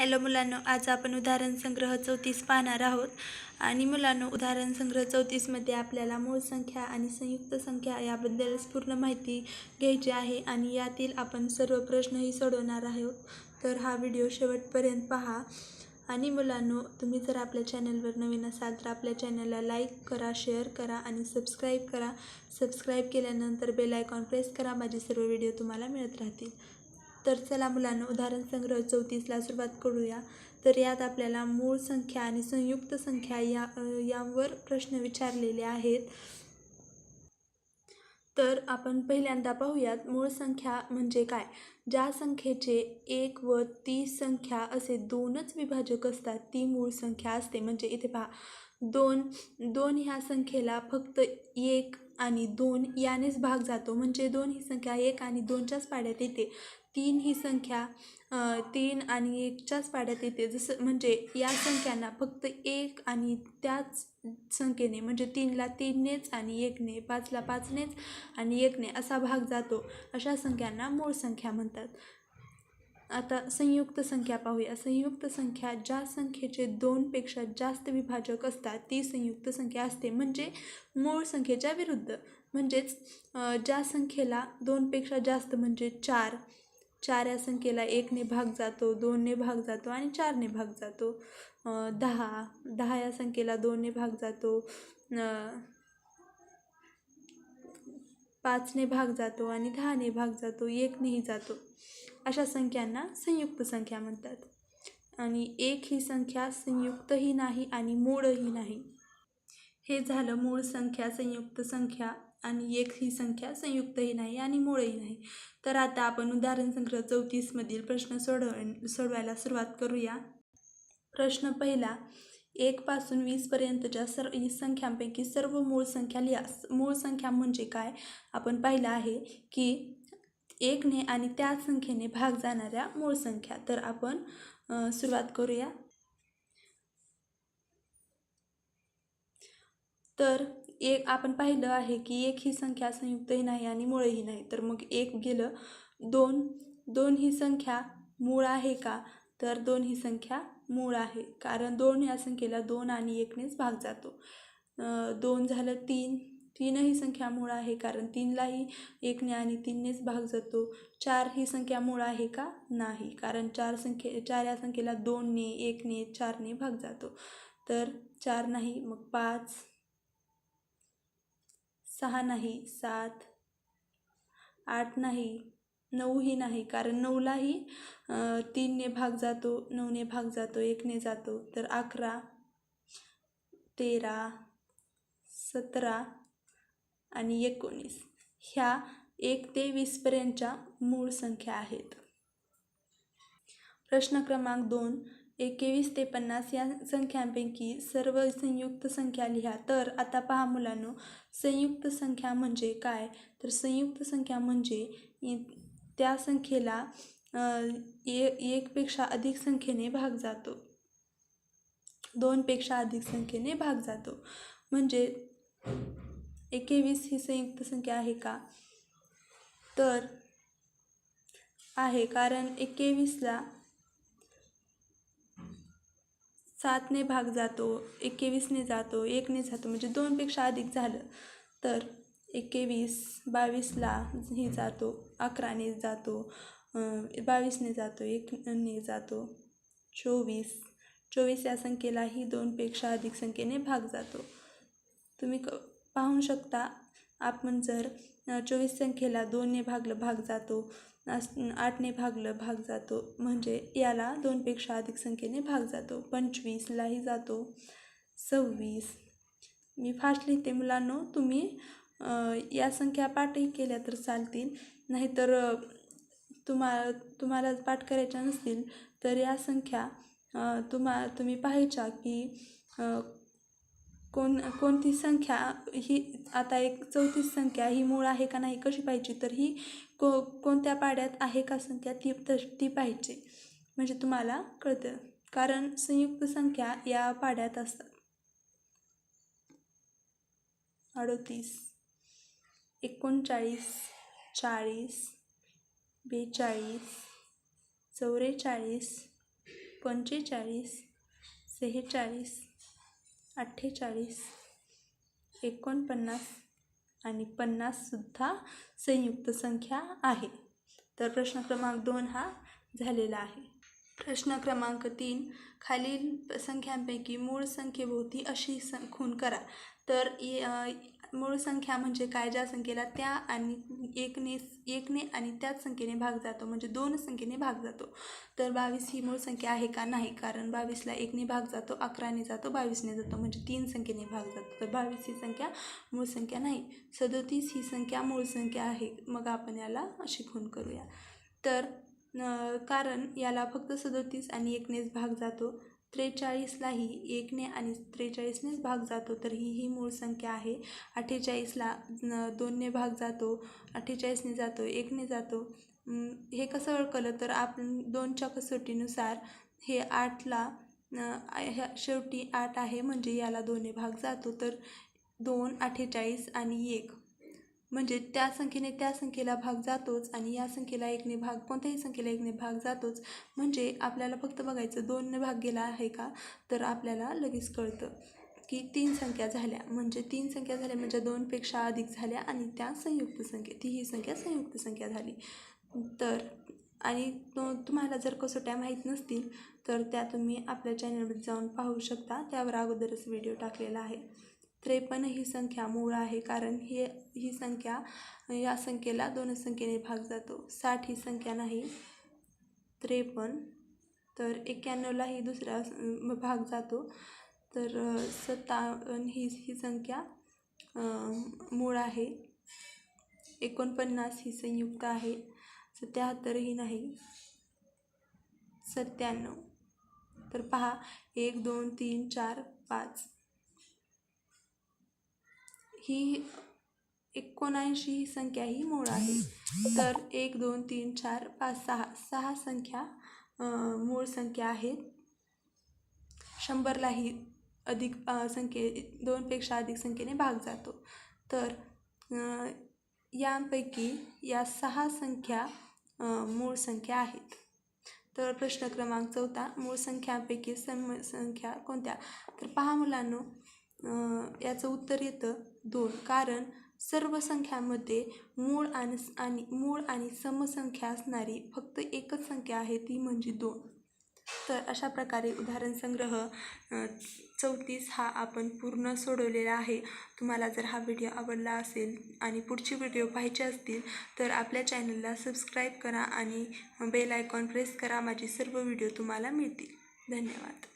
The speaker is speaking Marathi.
हॅलो मुलांनो आज आपण उदाहरण संग्रह चौतीस पाहणार आहोत. आणि मुलांनो उदाहरण संग्रह चौतीसमध्ये आपल्याला मूळ संख्या आणि संयुक्त संख्या याबद्दल पूर्ण माहिती घ्यायची आहे आणि यातील आपण सर्व प्रश्नही सोडवणार आहोत. तर हा व्हिडिओ शेवटपर्यंत पहा. आणि मुलांनो तुम्ही जर आपल्या चॅनलवर नवीन असाल तर आपल्या चॅनलला लाईक करा शेअर करा आणि सबस्क्राईब करा. सबस्क्राईब केल्यानंतर बेल आयकॉन प्रेस करा. माझे सर्व व्हिडिओ तुम्हाला मिळत राहतील. तर चला मुलांना उदाहरण संग्रह चौतीसला सुरुवात करूया. तर यात आपल्याला मूळ संख्या आणि संयुक्त संख्या या यावर प्रश्न विचारलेले आहेत. तर आपण पहिल्यांदा पाहूयात मूळ संख्या म्हणजे काय? ज्या संख्येचे एक व ती संख्या असे दोनच विभाजक असतात ती मूळ संख्या असते. म्हणजे इथे पहा दोन दोन ह्या संख्येला फक्त एक आणि दोन यानेच भाग जातो. म्हणजे दोन ही संख्या एक आणि दोनच्याच पाड्यात येते. तीन ही संख्या तीन आणि एकच्याच पाड्यात येते. जसं म्हणजे या संख्यांना फक्त एक आणि त्याच संख्येने म्हणजे तीनला तीननेच आणि एकने पाचला पाचनेच आणि एकने असा भाग जातो. अशा संख्यांना मूळ संख्या म्हणतात. आता संयुक्त संख्या पाहूया. संयुक्त संख्या ज्या संख्येचे दोनपेक्षा जास्त विभाजक असतात ती संयुक्त संख्या असते. म्हणजे मूळ संख्येच्या विरुद्ध. म्हणजेच ज्या संख्येला दोनपेक्षा जास्त म्हणजे चार चार या संख्येला एकने भाग जातो दोनने भाग जातो आणि चारने भाग जातो. दहा दहा या संख्येला दोनने भाग जातो. पाचने भाग जातो आणि दहाने भाग जातो एकनेही जातो. अशा संख्यांना संयुक्त संख्या म्हणतात. आणि एक ही संख्या संयुक्तही नाही आणि मूळही नाही. हे झालं मूळ संख्या संयुक्त संख्या. आणि एक ही संख्या संयुक्तही नाही आणि मूळही नाही. तर आता आपण उदाहरण संग्रह चौतीसमधील प्रश्न सोडव सोडवायला सुरुवात करूया. प्रश्न पहिला एकपासून वीसपर्यंतच्या सर्व संख्यांपैकी सर्व मूळ संख्या लिहा. मूळ संख्या म्हणजे काय? आपण पाहिलं आहे की एकने आणि त्या संख्येने भाग जाणाऱ्या मूळ संख्या. तर आपण सुरुवात करूया. तर एक आपण पाहिलं आहे की एक ही संख्या संयुक्तही नाही आणि मुळेही नाही. तर मग एक गेलं दोन दोन ही संख्या मूळ आहे का? तर दोन ही संख्या मूळ आहे. कारण दोन या संख्येला दोन आणि एकनेच भाग जातो. दोन झालं तीन. तीन ही संख्या मूळ आहे कारण तीनलाही एकने आणि तीननेच भाग जातो. चार ही संख्या मूळ आहे का? नाही. कारण चार संख्ये चार या संख्येला दोनने एकने चारने भाग जातो. तर चार नाही मग पाच सहा नाही सात आठ नाही नऊही नाही. कारण नऊलाही तीनने भाग जातो नऊने भाग जातो एकने जातो. तर अकरा तेरा सतरा आणि एकोणीस ह्या एक ते वीसपर्यंतच्या मूळ संख्या आहेत. प्रश्न क्रमांक दोन एकवीस ते पन्नास या संख्यांपैकी सर्व संयुक्त संख्या लिहा. तर आता पहा मुलांनो संयुक्त संख्या म्हणजे काय? तर संयुक्त संख्या म्हणजे त्या संख्येला ए एकपेक्षा अधिक संख्येने भाग जातो. दोनपेक्षा अधिक संख्येने भाग जातो. म्हणजे एकवीस ही संयुक्त संख्या आहे का? तर आहे. कारण एकवीसला सातने भाग जातो एकवीसने जातो एकने जातो म्हणजे दोनपेक्षा अधिक झालं तर एकवीस बावीसला ही जातो अकराने जातो बावीसने जातो एकने जातो चोवीस. चोवीस या संख्येलाही दोनपेक्षा अधिक संख्येने भाग जातो. तुम्ही क पाहू शकता आपण जर चोवीस संख्येला दोनने भागलं भाग जातो आठने भागलं भाग जातो म्हणजे याला दोनपेक्षा अधिक संख्येने भाग जातो. पंचवीसलाही जातो. सव्वीस. मी फास्ट लिहिते मुलांनो तुम्ही या संख्या पाठही केल्या तर चालतील. नाहीतर अ, तुम्हा तुम्हाला पाठ करायच्या नसतील तर या संख्या तुम्हा तुम्ही पाहायच्या की कोण कोणती संख्या ही आता एक चौतीस संख्या ही मूळ आहे का नाही कशी पाहिजे? तर ही को कोणत्या पाड्यात आहे का संख्या ती तशी ती पाहिजे. म्हणजे तुम्हाला कळतं. कारण संयुक्त संख्या या पाड्यात असतात. अडतीस एकोणचाळीस चाळीस बेचाळीस चौवेचाळीस पंचेचाळीस सेहेचाळीस अठ्ठेचाळीस एकोणपन्नास आणि पन्नाससुद्धा संयुक्त संख्या आहे. तर प्रश्न क्रमांक दोन हा झालेला आहे. प्रश्न क्रमांक तीन खालील संख्यांपैकी मूळ संख्येभोवती अशी सं खूण करा. तर मूळ संख्या म्हणजे काय? ज्या संख्येला त्या आणि एकने एकने आणि त्याच संख्येने भाग जातो. म्हणजे दोन संख्येने भाग जातो. तर बावीस ही मूळ संख्या आहे का? नाही. कारण बावीसला एकने भाग जातो अकराने जातो बावीसने जातो. म्हणजे तीन संख्येने भाग जातो. तर बावीस ही संख्या मूळ संख्या नाही. सदोतीस ही संख्या मूळ संख्या आहे. मग आपण याला अशी खून करूया. तर कारण याला फक्त सदोतीस आणि एकनेच भाग जातो. त्रेचाळीसलाही एकने आणि त्रेचाळीसनेच भाग जातो तर ही ही मूळ संख्या आहे. अठ्ठेचाळीसला दोनने भाग जातो अठ्ठेचाळीसने जातो एकने जातो. हे कसं ओळखलं तर आपण दोनच्या कसोटीनुसार हे आठला ह्या शेवटी आठ आहे म्हणजे याला दोन्ही भाग जातो. तर दोन अठ्ठेचाळीस आणि एक. म्हणजे त्या संख्येने त्या संख्येला भाग जातोच आणि या संख्येला एकने भाग कोणत्याही संख्येला एकने भाग जातोच. म्हणजे आपल्याला फक्त बघायचं दोनने भाग गेला आहे का? तर आपल्याला लगेच कळतं की तीन संख्या झाल्या. म्हणजे तीन संख्या झाल्या म्हणजे दोनपेक्षा अधिक झाल्या आणि त्या संयुक्त संख्या ती ही संख्या संयुक्त संख्या झाली. तर आणि तो तुम्हाला जर कसोट्या माहीत नसतील तर त्या तुम्ही आपल्या चॅनलवर जाऊन पाहू शकता. त्यावर अगोदरच व्हिडिओ टाकलेला आहे. त्रेपन्न ही संख्या मूळ आहे कारण ही ही संख्या या संख्येला दोन संख्येने भाग जातो. साठ ही संख्या नाही त्रेपन्न तर एक्क्याण्णवला ही दुसरा भाग जातो. तर सत्तावन्न ही ही संख्या मूळ आहे. एकोणपन्नास ही संयुक्त आहे. सत्याहत्तर ही नाही सत्त्याण्णव. तर पहा एक दोन तीन चार पाच. ही एकोणऐंशी ही संख्या ही मूळ आहे. तर एक दोन तीन चार पाच सहा सहा संख्या मूळ संख्या आहेत. शंभरलाही अधिक संख्ये दोनपेक्षा अधिक संख्येने भाग जातो. तर यांपैकी या सहा संख्या मूळ संख्या आहेत. तर प्रश्न क्रमांक चौथा मूळ संख्यांपैकी सम संख्या कोणत्या? तर पहा मुलांनो याचं उत्तर येतं दोन. कारण सर्व संख्यांमध्ये मूळ आणि आणि मूळ आणि समसंख्या असणारी फक्त एकच संख्या आहे ती म्हणजे दोन. तर अशा प्रकारे उदाहरण संग्रह चौतीस हा आपण पूर्ण सोडवलेला आहे. तुम्हाला जर हा व्हिडिओ आवडला असेल आणि पुढचे व्हिडिओ पाहायचे असतील तर आपल्या चॅनलला सबस्क्राईब करा आणि बेल आयकॉन प्रेस करा. माझे सर्व व्हिडिओ तुम्हाला मिळतील. धन्यवाद.